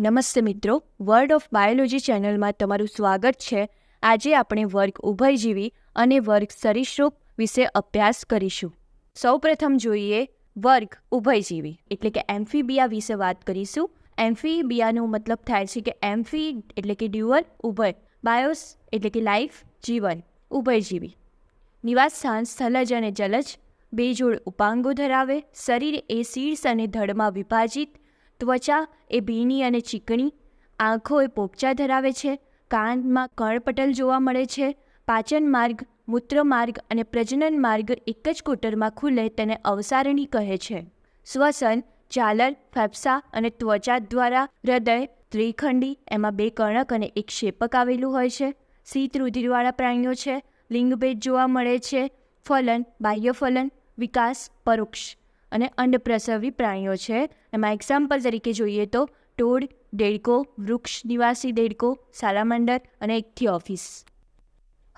નમસ્તે મિત્રો word of biology ચેનલમાં તમારું સ્વાગત છે. આજે આપણે વર્ગ ઉભયજીવી અને વર્ગ સરીસૃપ વિશે અભ્યાસ કરીશું. સૌપ્રથમ જોઈએ વર્ગ ઉભયજીવી, એટલે કે એમ્ફીબિયા વિશે વાત કરીશું. એમ્ફીબિયાનો મતલબ થાય છે કે એમ્ફી, એટલે કે ડ્યુઅલ, ઉભય. બાયોસ, એટલે કે લાઈફ, જીવન, ઉભયજીવી. નિવાસ સ્થાન, સ્થલજ અને જલજ. બે જોડ ઉપાંગો ધરાવે. શરીર એ શીર્ષ અને ધડમાં વિભાજિત. ત્વચા એ ભીની અને ચીકણી, આંખો એ પોપચા ધરાવે છે, કાનમાં કણપટલ જોવા મળે છે, પાચન માર્ગ, મૂત્ર માર્ગ અને પ્રજનન માર્ગ એક જ કોટરમાં ખુલે તેને અવસારણી કહે છે. શ્વસન, ચાલર, ફેફસા અને ત્વચા દ્વારા હૃદય, ત્રિખંડી, એમાં બે કર્ણક અને એક શેપક આવેલું હોય છે. શીત રુધિરવાળા પ્રાણીઓ છે, લિંગભેદ જોવા મળે છે, ફલન બાહ્ય ફલન વિકાસ, પરોક્ષ. અને અંડપ્રસવી પ્રાણીઓ છે. એમાં એક્ઝામ્પલ તરીકે જોઈએ તો ટોડ દેડકો વૃક્ષ, નિવાસી દેડકો સાલામંડર અને એકથી ઓફિસ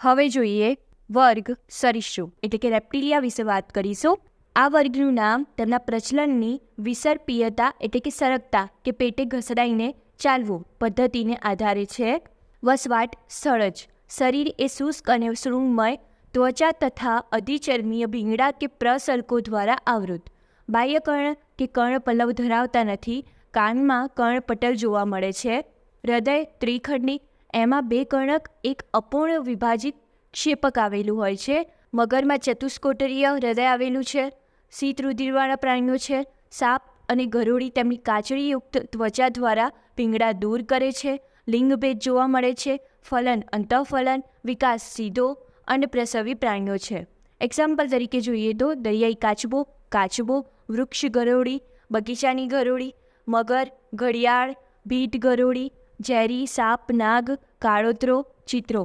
હવે જોઈએ વર્ગ સરીસૃપ, એટલે કે રેપ્ટિલિયા વિશે વાત કરીશું. આ વર્ગનું નામ તેમના પ્રચલનની વિસર્પીયતા, એટલે કે સરકતા, કે પેટે ઘસડાઈને ચાલવું પદ્ધતિને આધારે છે. વસવાટ, સળજ, શરીર એ શુષ્ક અને શૃંગમય ત્વચા તથા અધિચર્મીય ભીંગડા કે પ્રસરકો દ્વારા આવૃત બાહ્યકર્ણ કે કર્ણ પલ્લવ ધરાવતા નથી, કાનમાં કર્ણપટલ જોવા મળે છે. હૃદય ત્રિખંડની એમાં બે કર્ણક એક અપૂર્ણ વિભાજિત ક્ષેપક આવેલું હોય છે. મગરમાં ચતુષ્કોટરીય હૃદય આવેલું છે. શીત રુધિરવાળા પ્રાણીઓ છે. સાપ અને ગરોળી તેમની કાચળીયુક્ત ત્વચા દ્વારા પીંગડા દૂર કરે છે. લિંગભેદ જોવા મળે છે. ફલન, અંતઃફલન, વિકાસ સીધો અને પ્રસવી પ્રાણીઓ છે. એક્ઝામ્પલ તરીકે જોઈએ તો દરિયાઈ કાચબો કાચબો વૃક્ષ ગરોળી બગીચાની ગરોળી મગર ઘડિયાળ ભીટ ગરોળી ઝેરી સાપ નાગ કાળોતરો ચિત્રો.